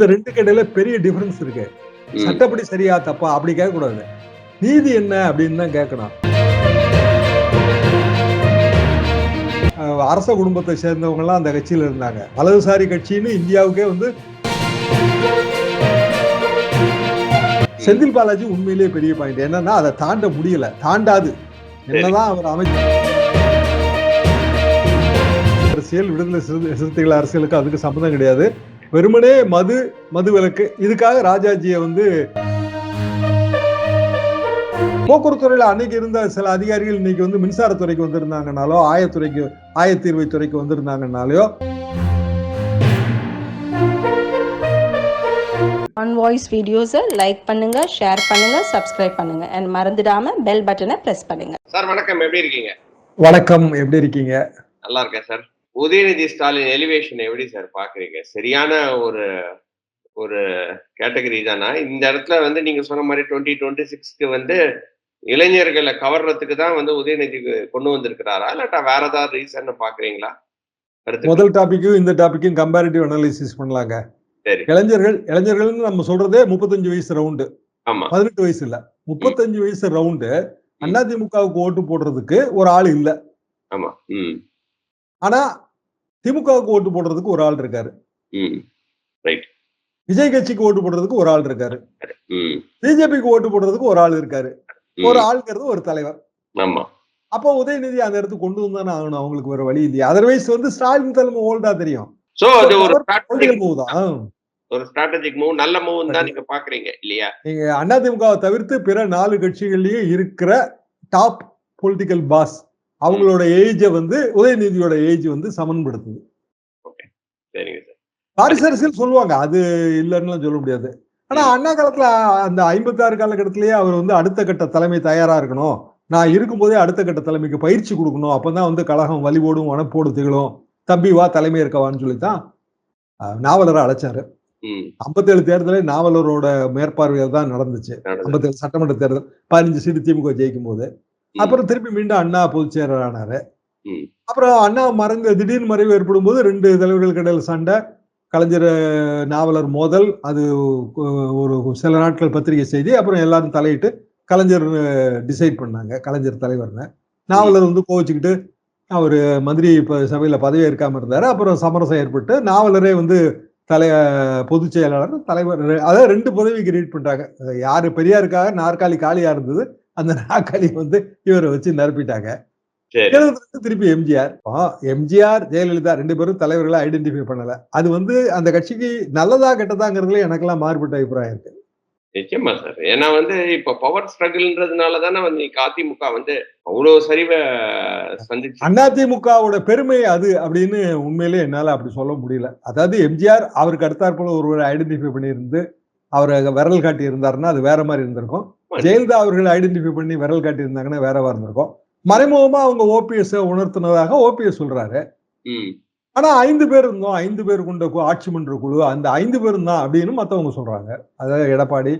இந்த ரெண்டு கடையில பெரிய டிஃபரன்ஸ் இருக்கு. சட்டப்படி சரியா தப்பா அப்படி கேட்க கூடாது நீதி என்ன அப்படின்னு தான் கேட்கணும். அரச குடும்பத்தை சேர்ந்தவங்க எல்லாம் அந்த கட்சியில இருந்தாங்க. வலதுசாரி கட்சின்னு இந்தியாவுக்கே வந்து செந்தில் பாலாஜி உண்மையிலேயே பெரிய பாயிண்ட் என்னன்னா அதை தாண்ட முடியல. தாண்டாது. என்னதான் அவர் அமைச்சர் அரசியல் விடுதலை சிறுத்தை- சிறுத்தைகள் அரசியலுக்கு அதுக்கு சம்மந்தம் கிடையாது. வெறுமனே மது மது விலக்கு இதுக்காக ராஜாஜியை வந்து போக்குவரத்துறையில அன்னைக்கு இருந்த சில அதிகாரிகள் இன்னைக்கு வந்து மின்சாரத்துறைக்கு வந்திருந்தாங்கனாலோ ஆயத்துறைக்கு ஆயத்தீர்வை துறைக்கு வந்திருந்தாங்கனாலோ ஆன் வாய்ஸ் வீடியோஸை லைக் பண்ணுங்க ஷேர் பண்ணுங்க சப்ஸ்கிரைப் பண்ணுங்க. அண்ட் மறந்துடாம பெல் பட்டனை பிரஸ் பண்ணுங்க. சார் வணக்கம். எப்படி இருக்கீங்க? வணக்கம். எப்படி இருக்கீங்க? நல்லா இருக்கேன் சார் உதயநிதி ஸ்டாலின் எலிவேஷன் எப்படி சார் பாக்குறீங்க? சரியான ஒரு ஒரு கேட்டகரி தானா? இந்த இடத்துல வந்து நீங்க சொன்ன மாதிரி டுவெண்ட்டி டுவெண்ட்டி சிக்ஸ்க்கு வந்து இளைஞர்களை கவர்றதுக்கு தான் வந்து உதயநிதி கொண்டு வந்திருக்கிறாரா? இல்லாட்டா வேற ஏதாவது ரீசன் பாக்குறீங்களா? முதல் டாபிக்கும் இந்த டாபிக்கும் கம்பேரிட்டிவ் அனாலிசிஸ் பண்ணலாங்க. சரி. இளைஞர்கள் இளைஞர்கள்னு நம்ம சொல்றதே முப்பத்தஞ்சு வயசு ரவுண்டு ஆமா. பதினெட்டு வயசு இல்ல. முப்பத்தஞ்சு வயசு ரவுண்டு அதிமுகவுக்கு ஓட்டு போடுறதுக்கு ஒரு ஆள் இல்ல. ஆமா. ஆனா திமுகவுக்கு ஓட்டு போடுறதுக்கு ஒரு ஆள் இருக்காரு. விஜய் கட்சிக்கு ஓட்டு போடுறதுக்கு ஒரு ஆள் இருக்காரு. பிஜேபிக்கு ஓட்டு போடுறதுக்கு ஒரு ஆள் இருக்காரு. ஒரு ஆள்ங்கிறது ஒரு தலைவர். அப்போ உதயநிதி அந்த இடத்துக்கு கொண்டு வந்தானே ஆகணும் அவங்களுக்கு வேற வழி இல்லையா? அதர்வைஸ் வந்து ஸ்டாலின் தலைமை ஓல்டா தெரியும். ஒரு ஸ்ட்ராட்டஜிக் மூவ் நல்ல மூவ் தான் நீங்க பாக்குறீங்க இல்லையா? நீங்க அதிமுகவை தவிர்த்து பிற நாலு கட்சிகள்லயும் இருக்கிற டாப் பொலிட்டிக்கல் பாஸ் அவங்களோட ஏஜை வந்து உதயநிதியோட ஏஜ் வந்து சமன்படுத்துது. அரசியல் சொல்லுவாங்க அது இல்லைன்னு சொல்ல முடியாது. ஆனா அண்ணா காலத்துல அந்த ஐம்பத்தாறு காலகட்டத்திலேயே அவர் வந்து அடுத்த கட்ட தலைமை தயாரா இருக்கணும். நான் இருக்கும்போதே அடுத்த கட்ட தலைமைக்கு பயிற்சி கொடுக்கணும். அப்பதான் வந்து கழகம் வலிவோடும் வனப்போடு திகழும். தம்பி வா தலைமை இருக்கவான்னு சொல்லித்தான் நாவலரை அழைச்சாரு. ஐம்பத்தேழு தேர்தலே நாவலரோட மேற்பார்வையில் தான் நடந்துச்சு. ஐம்பத்தேழு சட்டமன்ற தேர்தல் பதினஞ்சு சீட்டு திமுக ஜெயிக்கும் போது. அப்புறம் திருப்பி மீண்டும் அண்ணா பொதுச் செயலர் ஆனாரு. அப்புறம் அண்ணா மறைந்து திடீர்னு மறைவு ஏற்படும் போது ரெண்டு தலைவர்களுக்கு இடையில சண்டை. கலைஞர் நாவலர் மோதல் அது ஒரு சில நாட்கள் பத்திரிகை செய்தி அப்புறம் எல்லாரும் தலையிட்டு கலைஞர் டிசைட் பண்ணாங்க கலைஞர் தலைவர்னு. நாவலர் வந்து கோவிச்சுக்கிட்டு அவர் மந்திரி இப்ப சபையில பதவி ஏற்காம இருந்தாரு. அப்புறம் சமரசம் ஏற்பட்டு நாவலரே வந்து தலை பொதுச் செயலாளர் தலைவர் அதாவது ரெண்டு பதவி கிரியேட் பண்ணிட்டாங்க யாரு பெரியாருக்காக நாற்காலி காலியா இருந்தது. அந்த நாற்காலி வந்து இவரை வச்சு நிரப்பிட்டாங்க. திருப்பி எம்ஜிஆர். எம்ஜிஆர் ஜெயலலிதா ரெண்டு பேரும் தலைவர்களை ஐடென்டிஃபை பண்ணல. அது வந்து அந்த கட்சிக்கு நல்லதா கெட்டதாங்கிறதுல எனக்கெல்லாம் மாறுபட்ட அபிப்பிராயம் இருக்கு. நிச்சயமா சார். ஏன்னா வந்து இப்ப பவர் ஸ்ட்ரகிள்ன்றதுனால தானே வந்து அதிமுக வந்து அவ்வளவு சரிவை சந்திச்சு. அதிமுகவோட பெருமை அது அப்படின்னு உண்மையிலே என்னால அப்படி சொல்ல முடியல. அதாவது எம்ஜிஆர் அவருக்கு அடுத்தாற்போல ஒருவர் ஐடென்டிஃபை பண்ணியிருந்து அவரை விரல் காட்டி இருந்தாருன்னா அது வேற மாதிரி இருந்திருக்கும். ஜெயலலிதா அவர்கள் ஐடென்டிஃபை பண்ணி விரல் காட்டி இருந்தாங்கன்னா வேற இருந்திருக்கும். மறைமுகமா அவங்க ஓபிஎஸ் உணர்த்தினதாக ஓபிஎஸ் சொல்றாரு. ஆனா ஐந்து பேர் இருந்தோம். ஐந்து பேர் கொண்ட ஆட்சி மன்ற குழு அந்த ஐந்து பேரும் தான் அப்படின்னு மத்தவங்க சொல்றாங்க. அதாவது எடப்பாடி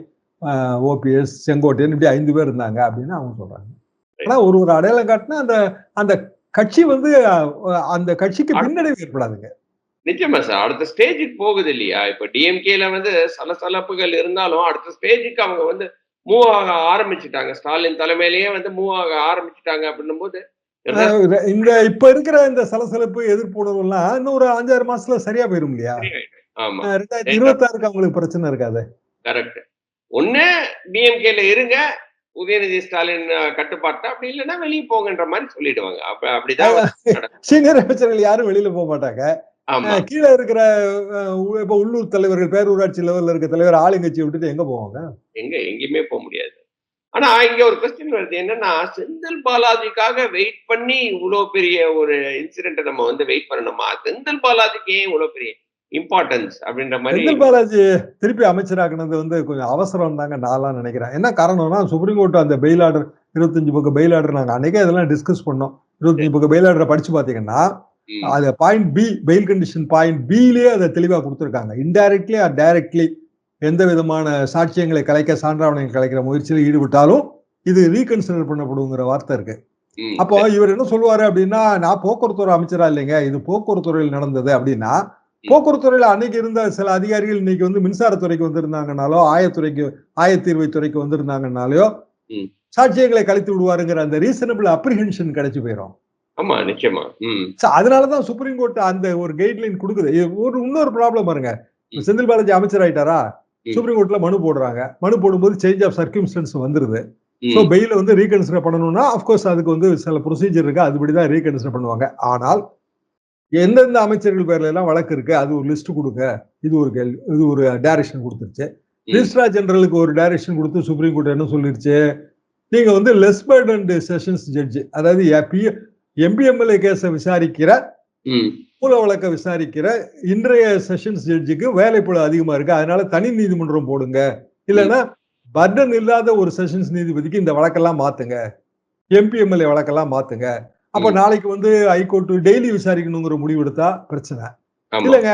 ஓபிஎஸ் செங்கோட்டையன் இப்படி ஐந்து பேர் இருந்தாங்க அப்படின்னு அவங்க சொல்றாங்க. ஆனா ஒரு ஒரு அடையாளம் காட்டினா அந்த அந்த கட்சி வந்து அந்த கட்சிக்கு பின்னடைவு ஏற்படாதுங்க. நிச்சயமா சார். அடுத்த ஸ்டேஜுக்கு போகுது இல்லையா? இப்ப டிஎம்கேல வந்து சலசலப்புகள் இருந்தாலும் அடுத்த ஸ்டேஜுக்கு அவங்க வந்து மூவ் ஆக ஆரம்பிச்சுட்டாங்க. ஸ்டாலின் தலைமையிலேயே வந்து மூவ் ஆக ஆரம்பிச்சுட்டாங்க அப்படின்னும் போது இந்த இப்ப இருக்கிற இந்த சலசலப்பு எதிர்ப்புணர்வு எல்லாம் இன்னும் ஒரு அஞ்சாறு மாசத்துல சரியா போயிரும் இல்லையா? ரெண்டாயிரத்தி இருபத்தாறுக்கு அவங்களுக்கு பிரச்சனை இருக்காது? கரெக்ட். ஒண்ணு டிஎம்கேல இருங்க உதயநிதி ஸ்டாலின் கட்டுப்பாட்டா? அப்படி இல்லைன்னா வெளியே போங்கன்ற மாதிரி சொல்லிடுவாங்க. அப்ப அப்படிதான் சீனியர் அமைச்சர்கள் யாரும் வெளியில போக மாட்டாங்க. கீழே இருக்கிற இப்ப உள்ளூர் தலைவர்கள் பேரூராட்சி லெவல்ல இருக்க தலைவர் ஆளுங்கட்சியை விட்டுட்டு எங்க போவாங்க? எங்க எங்கேயுமே போக முடியாது. ஆனா இங்க ஒரு கொஸ்டின் வருது. என்னன்னா செந்தில் பாலாஜிக்காக வெயிட் பண்ணி இவ்வளவு பெரிய ஒரு இன்சிடென்ட் நம்ம வந்து வெயிட் பண்ணணுமா? செந்தில் பாலாஜிக்கு ஏன் இவ்வளவு பெரிய இம்பார்ட்டன்ஸ் அப்படின்ற மாதிரி செந்தில் பாலாஜி திருப்பி அமைச்சராக்குனது வந்து கொஞ்சம் அவசரம் தாங்க நான்லாம் நினைக்கிறேன். என்ன காரணம்னா சுப்ரீம் கோர்ட் அந்த பெயில் ஆர்டர் இருபத்தஞ்சு பக்கம் பெயில் ஆர்டர் நாங்க அன்னைக்கே இதெல்லாம் டிஸ்கஸ் பண்ணோம். இருபத்தஞ்சு பக்கம் பெயில் ஆர்டரை படிச்சு பாத்தீங்கன்னா அது point B bail condition point பிலேயே அதை தெளிவா கொடுத்துருக்காங்க. இன்டைரக்ட்லி ஆர் டைரக்ட்லி எந்த விதமான சாட்சியங்களை கலைக்க சான்றாவணங்களை கலைக்கிற முயற்சியில் ஈடுபட்டாலும் இது ரீகன்சிடர் பண்ணப்படுங்கிற வார்த்தை இருக்கு. அப்போ இவர் என்ன சொல்லுவாரு அப்படின்னா நான் போக்குவரத்துறை அமைச்சரா இல்லைங்க. இது போக்குவரத்துறையில் நடந்தது. அப்படின்னா போக்குவரத்துறையில அன்னைக்கு இருந்த சில அதிகாரிகள் இன்னைக்கு வந்து மின்சாரத்துறைக்கு வந்திருந்தாங்கனாலோ ஆயத்துறைக்கு ஆயத்தீர்வை துறைக்கு வந்திருந்தாங்கனாலோ. சாட்சியங்களை கழித்து விடுவாருங்கிற அந்த ரீசனபிள் அப்ரிஹென்ஷன் கிடைச்சு போயிடும் ஆமா நிச்சயமா. அதனாலதான் சுப்ரீம் கோர்ட் அந்த ஒரு கைட்லைன் கொடுக்குது. ஒரு இன்னொரு ப்ராப்ளம் பாருங்க. செந்தில் பாலாஜி அமைச்சர் ஆயிட்டாரா. சுப்ரீம் கோர்ட்ல மனு போடுறாங்க. மனு போடும்போது சேஞ்ச் ஆஃப் சர்க்கிம்ஸ்டன்ஸ் வந்துருது. ஸோ பெயில வந்து ரீகன்சிடர் பண்ணணும்னா அஃப்கோர்ஸ் அதுக்கு வந்து சில ப்ரொசீஜர் இருக்கு. அதுபடி தான் ரீகன்சிடர் பண்ணுவாங்க. ஆனால் எந்தெந்த அமைச்சர்கள் பேர்ல எல்லாம் வழக்கு இருக்கு? அது ஒரு லிஸ்ட் கொடுங்க. இது ஒரு கேள்வி இது ஒரு டைரக்ஷன் கொடுத்துருச்சு. ரிஜிஸ்ட்ரார் ஜெனரலுக்கு ஒரு டைரக்ஷன் கொடுத்து சுப்ரீம் கோர்ட் என்ன சொல்லிருச்சு? நீங்க வந்து லெஸ் பர்டன்ட் செஷன்ஸ் ஜட்ஜ் அதாவது எம்பிஎம்எல்ஏ கேஸை விசாரிக்கிற மூல வழக்க விசாரிக்கிற இன்றைய செஷன்ஸ் ஜட்ஜுக்கு வேலைப்பளு அதிகமா இருக்கு. அதனால தனி நீதிமன்றம் போடுங்க. இல்லைன்னா பர்டன் இல்லாத ஒரு செஷன்ஸ் நீதிபதிக்கு இந்த வழக்கெல்லாம் மாத்துங்க. எம்பிஎம்எல்ஏ வழக்கெல்லாம் மாத்துங்க. அப்ப. நாளைக்கு வந்து ஹைகோர்ட் டெய்லி விசாரிக்கணுங்கிற முடிவு எடுத்தா பிரச்சனை. இல்லைங்க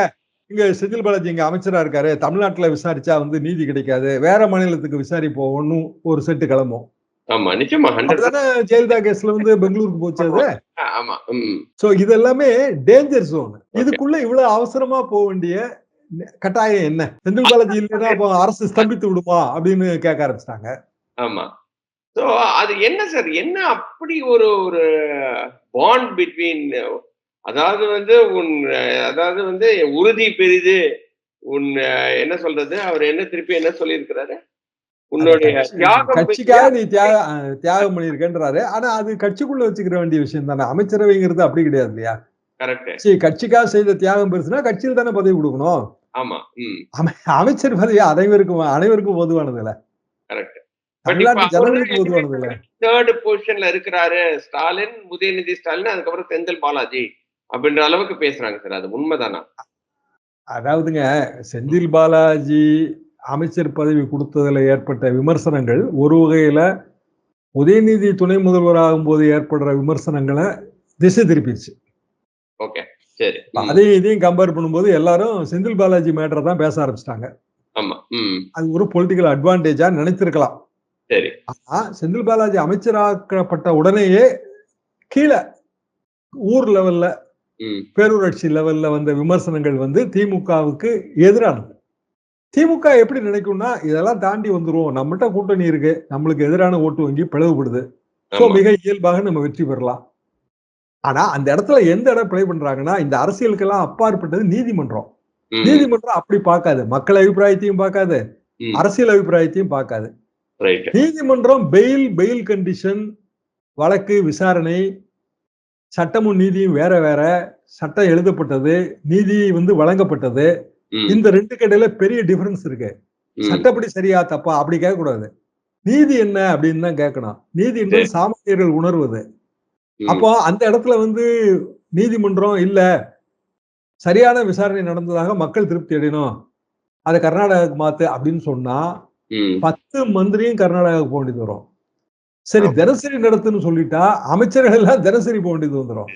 இங்க செந்தில் பாலாஜி இங்க அமைச்சரா இருக்காரு. தமிழ்நாட்டுல விசாரிச்சா வந்து நீதி கிடைக்காது. வேற மாநிலத்துக்கு விசாரிப்போம் ஒன்னும் ஒரு செட்டு கிளம்பும். ஆமா நிச்சயமா ஜெயலலிதா கேஸ்ல வந்து பெங்களூருக்கு போச்சு ஆமா ம். சோ இதெல்லாமே டேஞ்சர் ஜோன் இதுக்குள்ள இவ்வளவு அவசரமா போக வேண்டிய கட்டாயம் என்ன? செந்தில் பாலாஜி இல்லைன்னா அரசு ஸ்தம்பித்து விடுமா அப்படின்னு கேட்க ஆரம்பிச்சிட்டாங்க. ஆமா. சோ அது என்ன சார்? என்ன அப்படி ஒரு ஒரு பாண்ட் பிட்வீன் அதாவது வந்து உன் அதாவது வந்து உறுதி பெரிது உன் என்ன சொல்றது? அவர் என்ன திருப்பி என்ன சொல்லியிருக்கிறாரு? உன்னுடைய தியாகம் கட்சிக்காக நீ தியாக அஹ், தியாகம் பண்ணியிருக்கேன்றாரு. ஆனா அது கட்சிக்குள்ள வச்சுக்கிற வேண்டிய விஷயம் தானே. அமைச்சரவைங்கிறது அப்படி கிடையாது இல்லையா? கரெக்ட். சரி கட்சிக்காக செய்த தியாகம் பெருசுனா கட்சியில் தானே பதவி கொடுக்கணும். ஆமா அமைச்சர் பதவி அனைவருக்கும் அனைவருக்கும் பொதுவானது இல்ல. தேர்ட் பொசிஷன்ல இருக்கிறாரு ஸ்டாலின் உதயநிதி ஸ்டாலின் அதுக்கப்புறம் செந்தில் பாலாஜி அப்படின்ற அளவுக்கு பேசுறாங்க சார். அது உண்மைதானா? அதாவதுங்க செந்தில் பாலாஜி அமைச்சர் பதவி கொடுத்ததுல ஏற்பட்ட விமர்சனங்கள் ஒரு வகையில உதயநிதி துணை முதல்வர் ஆகும்போது ஏற்படுற விமர்சனங்களை திசை திருப்பிடுச்சு ஓகே சரி. அதையும் இதையும் கம்பேர் பண்ணும்போது எல்லாரும் செந்தில் பாலாஜி மேட்டரை தான் பேச ஆரம்பிச்சிட்டாங்க. ஆமா அது ஒரு பொலிட்டிக்கல் அட்வான்டேஜா நினைத்திருக்கலாம். சரி. ஆனா செந்தில் பாலாஜி அமைச்சராக்கப்பட்ட உடனேயே கீழே ஊர் லெவல்ல பேரூராட்சி லெவல்ல வந்த விமர்சனங்கள் வந்து திமுகவுக்கு எதிரானது. திமுக எப்படி நினைக்கும்னா இதெல்லாம் தாண்டி வந்துருவோம் நம்மகிட்ட கூட்டணி இருக்கு. நம்மளுக்கு எதிரான ஓட்டு வங்கி பிளவுபடுது. ஆமா. மிக இயல்பாக நம்ம வெற்றி பெறலாம். ஆனா அந்த இடத்துல எந்த இடம் பிளே பண்றாங்கன்னா இந்த அரசியலுக்கெல்லாம் அப்பாற்பட்டது நீதிமன்றம். நீதிமன்றம் அப்படி பார்க்காது. மக்கள் அபிப்பிராயத்தையும் பார்க்காது. அரசியல் அபிப்பிராயத்தையும் பார்க்காது. நீதிமன்றம் பெயில் பெயில் கண்டிஷன் வழக்கு விசாரணை சட்டமும் நீதியும் வேற வேற. சட்டம் எழுதப்பட்டது நீதி வந்து வழங்கப்பட்டது. இந்த ரெண்டு கடையில பெரிய டிஃபரன்ஸ் இருக்கு. சட்டப்படி சரியா தப்பா? அப்படி கேட்க கூடாது நீதி என்ன அப்படின்னு தான் கேட்கணும். நீதி என்பது சாமானியர்கள் உணர்வது. அப்போ அந்த இடத்துல வந்து நீதிமன்றம் இல்ல. சரியான விசாரணை நடந்ததாக மக்கள் திருப்தி அடையணும். அதை கர்நாடகாவுக்கு மாத்து அப்படின்னு சொன்னா பத்து மந்திரியும் கர்நாடகாவுக்கு போக வேண்டியது வரும். சரி. தினசரி நடத்துன்னு சொல்லிட்டா அமைச்சர்கள் எல்லாம் தினசரி போக வேண்டியது வந்துடும்.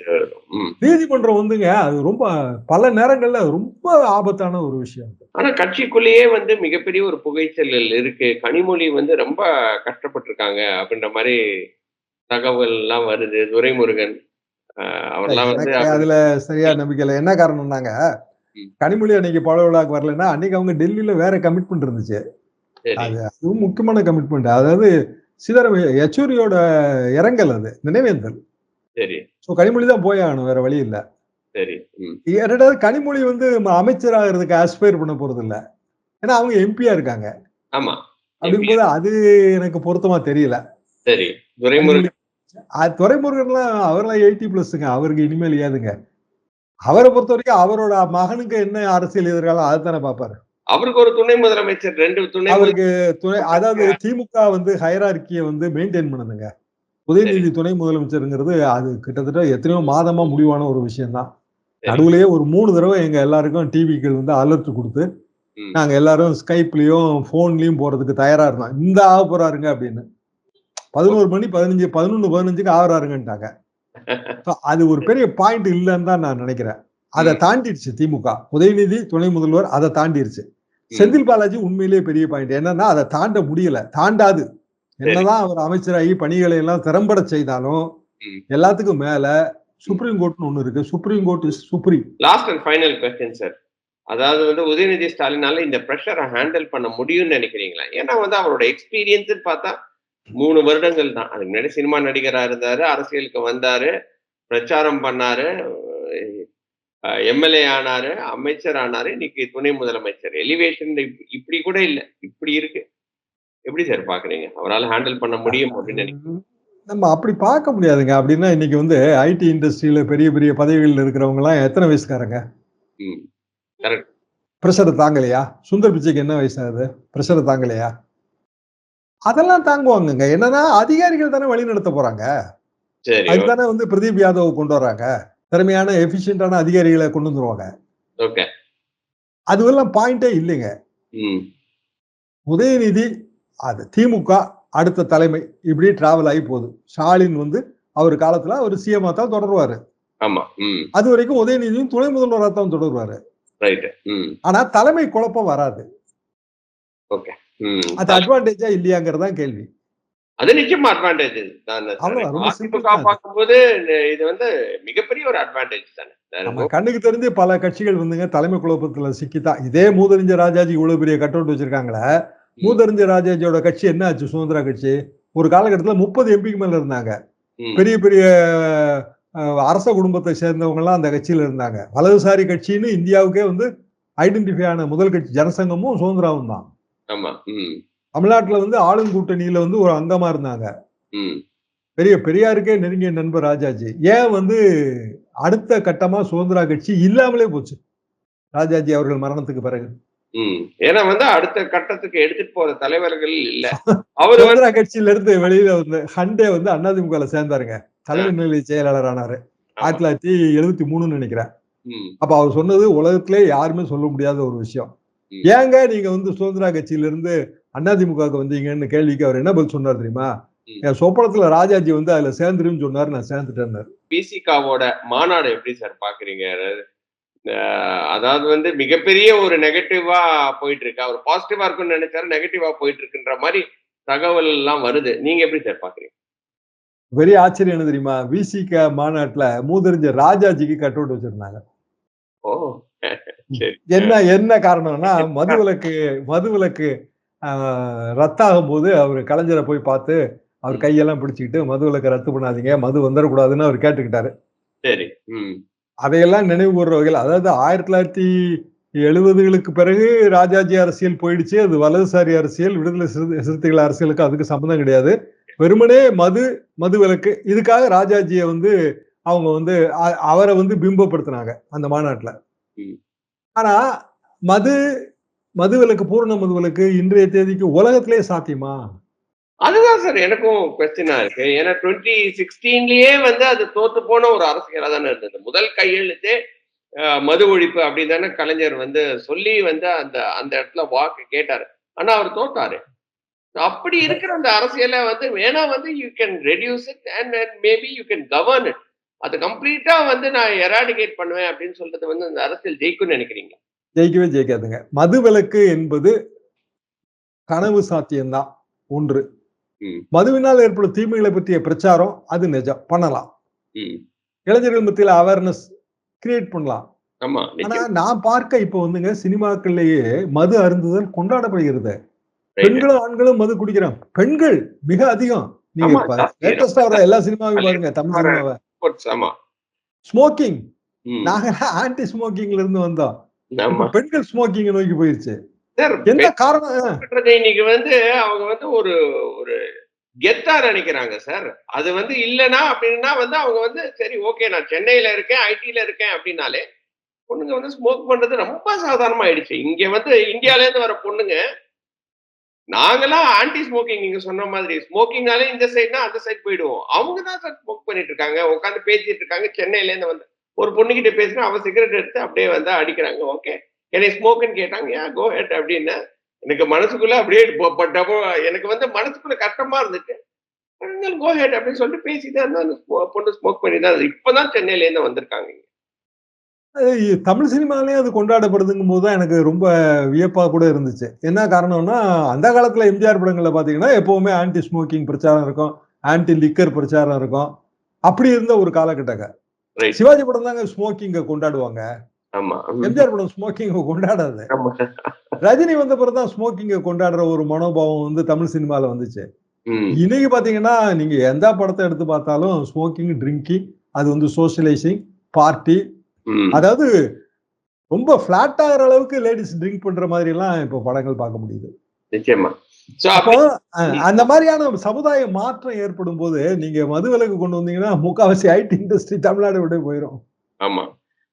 நீதிமன்றம் வந்துங்க அது ரொம்ப பல நேரங்கள்ல ரொம்ப ஆபத்தான ஒரு விஷயம். ஆனா கட்சிக்குள்ளேயே வந்து மிகப்பெரிய ஒரு புகைச்சல் இருக்கு. கனிமொழி வந்து ரொம்ப கஷ்டப்பட்டிருக்காங்க அப்படின்ற மாதிரி தகவல் எல்லாம் வருது. துரைமுருகன் ஆஹ் அவரெல்லாம் வந்து அதுல சரியா நம்பிக்கை இல்லை. என்ன காரணம்னாங்க. கனிமொழி அன்னைக்கு பல விழாக்கு வரலன்னா அன்னைக்கு அவங்க டெல்லியில வேற கமிட்மெண்ட் இருந்துச்சு. அது அதுவும் முக்கியமான கமிட்மெண்ட் அதாவது சீதாராம் யெச்சூரியோட இரங்கல் அது நினைவேந்தல். சரி. ஸோ கனிமொழி தான் போய் ஆகணும் வேற வழி இல்ல. சரி ம். இரண்டாவது கனிமொழி வந்து அமைச்சராகிறதுக்கு ஆஸ்பயர் பண்ண போறது இல்ல. ஏன்னா அவங்க எம்பியா இருக்காங்க. ஆமா. அப்படிங்கும்போது அது எனக்கு பொருத்தமா தெரியல. சரி துரைமுருகன். அது துறைமுருகன்லாம் அவரெல்லாம் எயிட்டி பிளஸ்ங்க அவருக்கு இனிமேல் ஏதுங்க. அவரை பொறுத்த வரைக்கும் அவரோட மகனுக்கு என்ன அரசியல் எதிர்காலம் அதை தானே பார்ப்பாரு. அவருக்கு ஒரு துணை முதலமைச்சர் ரெண்டு துணை அவருக்கு துணை அதாவது திமுக வந்து ஹைரார்கியை வந்து மெயின்டைன் பண்ணுதுங்க. உதயநிதி துணை முதலமைச்சருங்கிறது அது கிட்டத்தட்ட எத்தனையோ மாதமா முடிவான ஒரு விஷயம் தான் சரி. நடுவுலயே ஒரு மூணு தடவை எங்க எல்லாருக்கும் டிவிக்கள் வந்து அலர்ட் கொடுத்து. நாங்க எல்லாரும் ஸ்கைப்லயும் போன்லயும் போறதுக்கு தயாரா இருந்தோம். இந்த ஆக போறாருங்க அப்படின்னு. பதினோரு மணி பதினஞ்சு பதினொன்னு பதினஞ்சுக்கு ஆகிறாருங்கன்ட்டாங்க அது ஒரு பெரிய பாயிண்ட் இல்லைன்னு தான் நான் நினைக்கிறேன். அதை. தாண்டிடுச்சு திமுக. உதயநிதி துணை முதல்வர் அதை தாண்டிடுச்சு. செந்தில் பாலாஜி உண்மையிலேயே பெரிய பாயிண்ட் என்னன்னா அதை தாண்ட முடியல. தாண்டாது. என்னதான் அவர் அமைச்சராகி பணிகளை எல்லாம் திறம்பட செய்தாலும். எல்லாத்துக்கும் மேல சுப்ரீம் கோர்ட்னு ஒண்ணு இருக்கு. Supreme court is supreme last and final question sir அதாவது வந்து உதயநிதி ஸ்டாலினால இந்த ப்ரெஷரை ஹேண்டில் பண்ண முடியும்னு நினைக்கிறீங்களா? ஏன்னா வந்து அவரோட எக்ஸ்பீரியன்ஸ் பார்த்தா மூணு வருடங்கள் தான். அதுக்கு முன்னாடி சினிமா நடிகரா இருந்தாரு அரசியலுக்கு வந்தாரு பிரச்சாரம் பண்ணாரு எம்எல்ஏ ஆனாரு அமைச்சர் ஆனாரு இன்னைக்கு துணை முதலமைச்சர். எலிவேஷன் இப்படி கூட இல்லை. இப்படி இருக்கு. எப்படி சார் பாக்குறீங்க? அவரால் ஹேண்டில் பண்ண முடியும் அப்படின்னு நம்ம அப்படி பார்க்க முடியாதுங்க. அப்படின்னா இன்னைக்கு வந்து ஐடி இண்டஸ்ட்ரியில பெரிய பெரிய பதவிகளில் இருக்கிறவங்க எல்லாம் எத்தனை வயசுக்காரங்க? ப்ரெஷரை தாங்கலையா? சுந்தர் பிச்சைக்கு என்ன வயசாகுது? ப்ரெஷரை தாங்கலையா? அதெல்லாம் தாங்குவாங்கங்க. என்னன்னா அதிகாரிகள் தானே வழி நடத்த போறாங்க. அதுதானே வந்து பிரதீப் யாதவ் கொண்டு வர்றாங்க. திறமையான எஃபிஷியன்டான அதிகாரிகளை கொண்டு வந்துருவாங்க. ஓகே அதுவெல்லாம் பாயிண்டே இல்லைங்க. உதயநிதி அது திமுக அடுத்த தலைமை இப்படி டிராவல் ஆகி போகுது. ஸ்டாலின் வந்து அவர் காலத்துல அவர் சிஎம்ஆ தான் தொடருவாரு. அது வரைக்கும் உதயநிதியும் துணை முதல்வராக தான் தொடருவாரு. ஆனா தலைமை குழப்பம் வராது. அது அட்வான்டேஜா இல்லையாங்கிறது தான் கேள்வி. அது நிச்சயமா அட்வான்டேஜ் தான். பார்க்கும்போது இது வந்து மிகப்பெரிய ஒரு அட்வான்டேஜ் தானே. நம்ம கண்ணுக்கு தெரிஞ்சு பல கட்சிகள் வந்துங்க தலைமை குழப்பத்துல சிக்கித்தான் இதே மூதறிஞ்ச ராஜாஜி இவ்வளவு பெரிய கட் அவுட் வச்சிருக்காங்களே மூதறிஞ்ச ராஜாஜியோட கட்சி என்ன ஆச்சு? சுதந்திரா கட்சி. ஒரு காலகட்டத்துல முப்பது எம்பிக்கு மேல இருந்தாங்க. பெரிய பெரிய அரச குடும்பத்தை சேர்ந்தவங்க எல்லாம் அந்த கட்சியில இருந்தாங்க. வலதுசாரி கட்சின்னு இந்தியாவுக்கே வந்து ஐடென்டிஃபை ஆன முதல் கட்சி ஜனசங்கமும் சுதந்திராவும் தான் தமிழ்நாட்டுல வந்து ஆளும் கூட்டணியில வந்து ஒரு அங்கமா இருந்தாங்க. பெரிய பெரியாருக்கே நெருங்கிய நண்பர் ராஜாஜி. ஏன் வந்து அடுத்த கட்டமா சுதந்திரா கட்சி இல்லாமலே போச்சு? ராஜாஜி அவர்கள் மரணத்துக்கு பிறகு. ஏன்னா வந்து அடுத்த கட்டத்துக்கு எடுத்துட்டு போற தலைவர்கள் இல்ல. அவரு சுதந்திரா கட்சியில இருந்து வெளியில வந்து ஹண்டே வந்து அதிமுக சேர்ந்தாருங்க. தலைமை நிலை செயலாளர் ஆனாரு. ஆயிரத்தி தொள்ளாயிரத்தி எழுபத்தி மூணுன்னு நினைக்கிறேன். அப்ப அவர் சொன்னது உலகத்திலே யாருமே சொல்ல முடியாத ஒரு விஷயம். ஏங்க நீங்க வந்து சுதந்திரா கட்சியில இருந்து அதிமுகவுக்கு வந்தீங்கன்னு கேள்விக்கு அவர் என்ன பதில் சொன்னார் தெரியுமா. என் சொப்பனத்துல ராஜாஜி வந்து அதுல சேர்ந்துருன்னு சொன்னாரு நான் சேர்ந்துட்டேன்னாரு. பிசிகாவோட மாநாடு எப்படி சார் பாக்குறீங்க? அதாவது வந்து மிகப்பெரிய ஒரு நெகட்டிவா போயிட்டு இருக்கு அவர் பாசிட்டிவா இருக்கும்னு நினைச்சாரு நெகட்டிவா போயிட்டு இருக்குன்ற மாதிரி தகவல் எல்லாம் வருது. நீங்க எப்படி சார் பாக்குறீங்க? பெரிய ஆச்சரியம் என்ன தெரியுமா? விசிக மாநாட்டுல மூதறிஞ்ச ராஜாஜிக்கு கட் அவுட் வச்சிருந்தாங்க. என்ன என்ன காரணம்னா மதுவிலக்கு மதுவிலக்கு ஆஹ், ரத்தாகும் போது அவர் கலைஞரை போய் பார்த்து அவர் கையெல்லாம் பிடிச்சிக்கிட்டு மதுவிலக்கு ரத்து பண்ணாதீங்க மது வந்துடக்கூடாதுன்னு அவர் கேட்டுக்கிட்டாரு. சரி அதையெல்லாம் நினைவு கூறுற வகையில் அதாவது ஆயிரத்தி தொள்ளாயிரத்தி எழுபதுகளுக்கு பிறகு ராஜாஜி அரசியல் போயிடுச்சு அது வலதுசாரி அரசியல் விடுதலை சிறுத்தை சிறுத்தைகள் அரசியலுக்கு அதுக்கு சம்மந்தம் கிடையாது. வெறுமனே மது மது விலக்கு இதுக்காக ராஜாஜியை வந்து அவங்க வந்து அவரை வந்து பிம்பப்படுத்தினாங்க அந்த மாநாட்டுல. ஆனா மது மதுவிலக்கு பூர்ண பூரண இன்றைய தேதிக்கு உலகத்திலே சாத்தியமா? அதுதான் சார் எனக்கும் கொஸ்டினா இருக்கு. ஏன்னா டுவெண்ட்டி சிக்ஸ்டீன்லயே வந்து அது தோத்து போன ஒரு அரசியலா தானே இருந்தது. முதல் கையெழுத்தே மது ஒழிப்பு அப்படின்னு தானே கலைஞர் வந்து சொல்லி வந்து அந்த அந்த இடத்துல வாக்கு கேட்டாரு. ஆனா அவர் தோத்தாரு. அப்படி இருக்கிற அந்த அரசியலை வந்து வேணா வந்து you can reduce it and maybe you can govern it அது கம்ப்ளீட்டா வந்து நான் எராடிகேட் பண்ணுவேன் அப்படின்னு சொல்றது வந்து அந்த அரசியல் ஜெயிக்கும்னு நினைக்கிறீங்க ஜெயிக்கவே ஜெயிக்காதுங்க. மது விலக்கு என்பது கனவு சாத்தியம்தான். ஒன்று. மதுவினால் ஏற்படும் தீமைகளை பற்றிய பிரச்சாரம் அது நிஜம். பண்ணலாம். இளைஞர்கள் மத்தியில அவேர்னஸ் கிரியேட் பண்ணலாம். ஆனா நான் பார்க்க இப்போ வந்துங்க சினிமாக்கள்லயே மது அருந்துதல் கொண்டாடப்படுகிறது. பெண்களும் ஆண்களும் மது குடிக்கிறாங்க பெண்கள் மிக அதிகம். நீங்க. லேட்டஸ்டா வர எல்லா சினிமாவையும் பாருங்க தமிழ் சினிமாவை. ஸ்மோக்கிங் நாங்க ஆன்டி ஸ்மோக்கிங்ல இருந்து வந்தோம். பெண்கள் ஸ்மோக்கிங் நோக்கி போயிருச்சு. சார் என்ன காரணம் இன்னைக்கு வந்து அவங்க வந்து ஒரு ஒரு கெத்தா நினைக்கிறாங்க சார். அது வந்து இல்லைன்னா அப்படின்னா வந்து அவங்க வந்து சரி ஓகே நான் சென்னையில இருக்கேன் ஐடில இருக்கேன் அப்படின்னாலே பொண்ணுங்க வந்து ஸ்மோக் பண்றது ரொம்ப சாதாரணமா ஆயிடுச்சு இங்க வந்து இந்தியால இருந்து வர பொண்ணுங்க நாங்கெல்லாம் ஆன்டி ஸ்மோக்கிங் நீங்க சொன்ன மாதிரி ஸ்மோக்கிங்னாலே இந்த சைடுனா அந்த சைடு போயிடுவோம். அவங்க தான் சார் ஸ்மோக் பண்ணிட்டு இருக்காங்க உட்காந்து பேசிட்டு இருக்காங்க சென்னையில இருந்து வந்து ஒரு பொண்ணுகிட்ட பேசினா அவ சிகரெட் எடுத்து அப்படியே வந்து அடிக்கிறாங்க. ஓகே என்னை ஸ்மோக்குன்னு கேட்டாங்க. ஏன் கோ ஹெட் அப்படின்னு. எனக்கு மனசுக்குள்ள அப்படியே எனக்கு வந்து மனசுக்குள்ள கஷ்டமா இருந்துச்சு. கோ ஹெட் அப்படின்னு சொல்லிட்டு பேசிதான் இருந்தா அந்த பொண்ணு ஸ்மோக் பண்ணி தான் இப்பதான் சென்னையில இருந்து வந்திருக்காங்க தமிழ் சினிமாலயே அது கொண்டாடப்படுதுங்கும் போது தான் எனக்கு ரொம்ப வியப்பாக கூட இருந்துச்சு. என்ன காரணம்னா அந்த காலத்தில் எம்ஜிஆர் படங்களில் பார்த்தீங்கன்னா எப்போவுமே ஆன்டி ஸ்மோக்கிங் பிரச்சாரம் இருக்கும் ஆன்டி லிக்கர் பிரச்சாரம் இருக்கும். அப்படி இருந்த ஒரு காலகட்டங்க. சிவாஜி படம் தாங்க ஸ்மோக்கிங்க கொண்டாடுவாங்க. எம்ஜிஆர் படம் ஸ்மோக்கிங்கை கொண்டாடாது. ரஜினி வந்த பிறகுதான் ஸ்மோக்கிங்கை கொண்டாடுற ஒரு மனோபாவம் வந்து தமிழ் சினிமால வந்துச்சு. இன்னைக்கு பாத்தீங்கன்னா நீங்க எந்த படத்தை எடுத்து பார்த்தாலும் ஸ்மோக்கிங் ட்ரிங்கிங் அது வந்து சோஷியலைசிங் பார்ட்டி. அதாவது ரொம்ப ஃபிளாட் ஆகிற அளவுக்கு லேடிஸ் ட்ரிங்க் பண்ற மாதிரி எல்லாம் இப்போ படங்கள் பார்க்க முடியுது. நிச்சயமா. அப்போ அந்த மாதிரியான சமுதாய மாற்றம் ஏற்படும் போது நீங்க மதுவிலக்கு கொண்டு வந்தீங்கன்னா முக்காவாசி ஐடி இண்டஸ்ட்ரி தமிழ்நாடு விட போயிடும் ஆமா.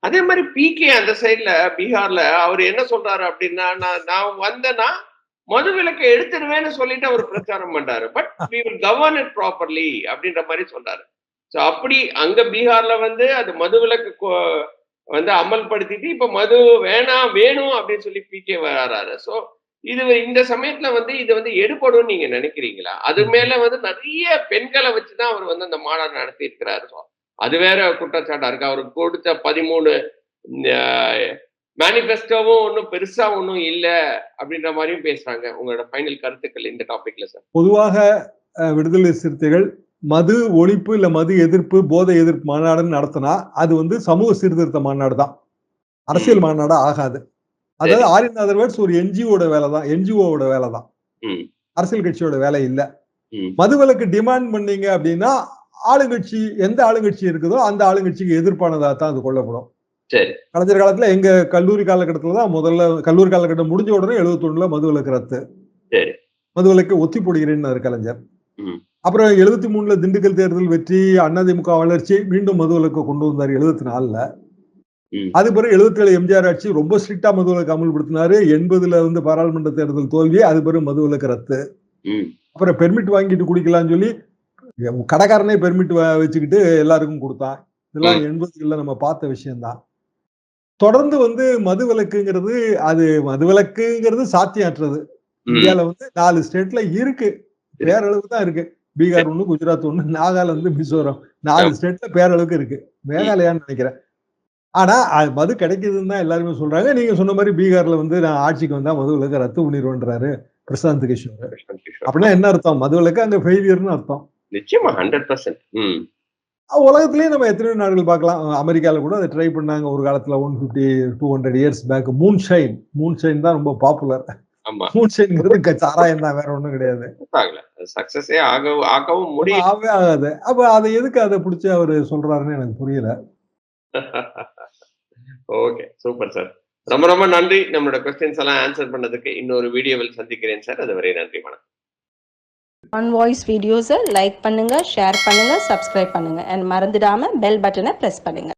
அதே மாதிரி பிகே அந்த சைடுல பீகார்ல அவர் என்ன சொல்றாரு அப்படின்னா நான் நான் வந்தேன்னா மது விலக்கை எடுத்துருவேன்னு சொல்லிட்டு அவர் பிரச்சாரம் பண்றாரு. But we will govern it properly அப்படின்ற மாதிரி சொல்றாரு. ஸோ அப்படி அங்க பீகார்ல வந்து அது மது விலக்கு வந்து அமல்படுத்திட்டு இப்ப மது வேணாம் வேணும் அப்படின்னு சொல்லி பிகே வராரு ஸோ இது இந்த சமயத்துல வந்து இது வந்து எடுபடும் நீங்க நினைக்கிறீங்களா? அது மேல வந்து நிறைய பெண்களை வச்சுதான் அவர் வந்து அந்த மாநாடு நடத்தி இருக்கிறாரு அது வேற குற்றச்சாட்டா இருக்கு. அவருக்கு கொடுத்த பதிமூணு மேனிஃபெஸ்டோவும் ஒன்றும் பெருசா ஒன்றும் இல்ல அப்படின்ற மாதிரியும் பேசுறாங்க. உங்களோட ஃபைனல் கருத்துக்கள் இந்த டாபிக்ல சார் பொதுவாக விடுதலை சிறுத்தைகள் மது ஒழிப்பு இல்ல மது எதிர்ப்பு போதை எதிர்ப்பு மாநாடுன்னு நடத்தினா அது வந்து சமூக சீர்திருத்த மாநாடு தான் அரசியல் மாநாடு ஆகாது. அதாவது ஆரின் அதர்வேர்ட்ஸ் ஒரு என்ஜிஓட வேலை தான் என்ஜிஓட வேலை தான். அரசியல் கட்சியோட வேலை இல்ல. மதுவிலக்கு டிமாண்ட் பண்ணீங்க அப்படின்னா ஆளுங்கட்சி எந்த ஆளுங்கட்சி இருக்குதோ அந்த ஆளுங்கட்சிக்கு எதிர்ப்பானதா தான் அது கொள்ளப்படும் சரி கலைஞர் காலத்துல எங்க கல்லூரி காலகட்டத்துல தான் முதல்ல கல்லூரி காலகட்டம் முடிஞ்ச உடனே எழுபத்தொன்னுல மதுவிலக்கு ரத்து சரி. மதுவிலக்கு ஒத்தி போடுகிறேன்னு கலைஞர். அப்புறம் எழுபத்தி மூணுல திண்டுக்கல் தேர்தல் வெற்றி அதிமுக வளர்ச்சி மீண்டும் மதுவிலக்கு கொண்டு வந்தார் எழுபத்தி நாலுல. அது பிறகு எழுபத்தி ஏழு எம்ஜிஆர் ஆட்சி ரொம்ப ஸ்ட்ரிக்டா மதுவிலக்கு அமல்படுத்தினாரு. எண்பதுல வந்து பாராளுமன்ற தேர்தல் தோல்வி அது பிறகு மதுவிலக்கு ரத்து. அப்புறம் பெர்மிட் வாங்கிட்டு குடிக்கலாம்னு சொல்லி கடைக்காரனே பெர்மிட் வச்சுக்கிட்டு எல்லாருக்கும் கொடுத்தான். இதெல்லாம் எண்பதுகளில் நம்ம பார்த்த விஷயம்தான். தொடர்ந்து வந்து மதுவிலக்குங்கிறது அது மதுவிலக்குங்கிறது சாத்தியமற்றது. ம். இந்தியால வந்து நாலு ஸ்டேட்ல இருக்கு. பேரளவுக்கு தான் இருக்கு. பீகார் ஒண்ணு குஜராத் ஒண்ணு நாகாலாந்து மிசோரம். நாலு ஸ்டேட்ல பேரளவுக்கு இருக்கு. மேகாலயான்னு நினைக்கிறேன். ஆனா அது மது கிடைக்குதுன்னு தான் எல்லாருமே சொல்றாங்க. நீங்க சொன்ன மாதிரி பீகார்ல வந்து நான் ஆட்சிக்கு வந்தா மதுவிலக்கு ரத்து பண்ணிடுவேன்றாரு பிரசாந்த் கிஷோர். அப்படின்னா என்ன அர்த்தம்? மதுவிலக்கு அங்க ஃபெயிலியர்னு அர்த்தம். நிச்சயமா ஹண்ட்ரட் பர்சன்ட் உலகத்திலேயே நம்ம எத்தனையோ நாடுகள் பார்க்கலாம். அஹ் அமெரிக்கால கூட அதை ட்ரை பண்ணாங்க. ஒரு காலத்துல one fifty two hundred years back moon shine moon shine தான் ரொம்ப பாப்புலர் மூன் ஷைன்ங்கிறது சாராயம் தான் வேற ஒண்ணும் கிடையாது. சக்சஸே ஆக ஆகவும் முடியும் ஆகவே ஆகாது. அப்ப அதை எதுக்கு அதை பிடிச்சி அவரு சொல்றாருன்னு எனக்கு புரியல. ஓகே சூப்பர் சார் ரொம்ப ரொம்ப நன்றி. நம்மளோட கொஸ்டின்ஸ் எல்லாம் ஆன்சர் பண்ணதுக்கு இன்னொரு வீடியோவில் சந்திக்கிறேன் சார் அதுவரை நன்றி வணக்கம். ஆன் வாய்ஸ் வீடியோஸை லைக் பண்ணுங்க ஷேர் பண்ணுங்க சப்ஸ்கிரைப் பண்ணுங்க. அண்ட் மறந்துடாம பெல் பட்டனை ப்ரெஸ் பண்ணுங்க.